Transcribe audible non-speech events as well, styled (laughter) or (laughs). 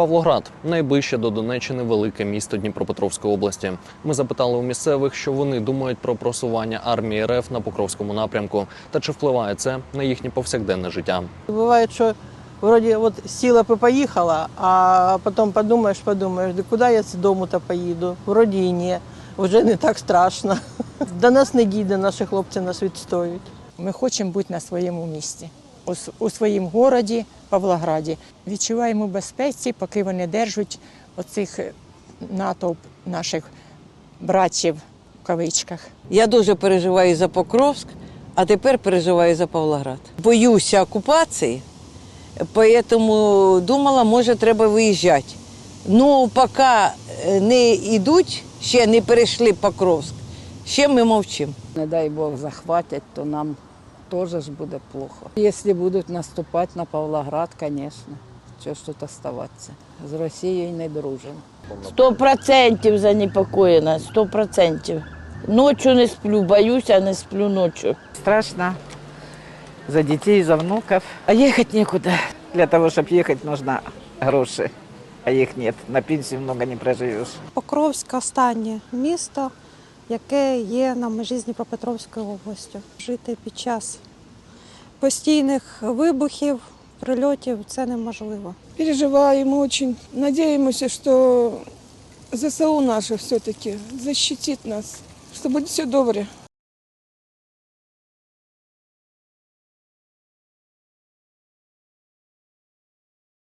Павлоград найближче до Донеччини велике місто Дніпропетровської області. Ми запитали у місцевих, що вони думають про просування армії РФ на Покровському напрямку та чи впливає це на їхнє повсякденне життя. Бывает, что вроде вот сила бы поехала, а потом подумаешь, подумаешь, да куда я з дому-то поїду? Вроді і ні, вже не так страшно. (laughs) До нас не дійде, наші хлопці нас відстоюють. Ми хочемо бути на своєму місці, у, своїм городі, Павлограді. Відчуваємо безпеці, поки вони держать оцих е, натовп наших братів в кавичках. Я дуже переживаю за Покровськ, а тепер переживаю за Павлоград. Боюся окупації, тому думала, може, треба виїжджати. Ну, поки е, не йдуть, ще не перейшли Покровськ, ще ми мовчимо. Не дай Бог захватять, то нам теж ж буде плохо. Якщо будуть наступати на Павлоград, звісно, що ж тут оставатися. З Росією не дружимо. Сто процентів занепокоєна, сто процентів. Ночі не сплю, боюся, не сплю ночі. Страшно за детей, за внуков. А ехать некуда. Для того, чтобы ехать, нужно гроши. А их нет. На пенсию много не проживешь. Покровськ останнє місто, яке є на межі з Дніпропетровською областю. Жити під час постійних вибухів, прильотів це неможливо. Переживаємо дуже, Надіємося, що ЗСУ наше все-таки защитит нас, що буде все добре.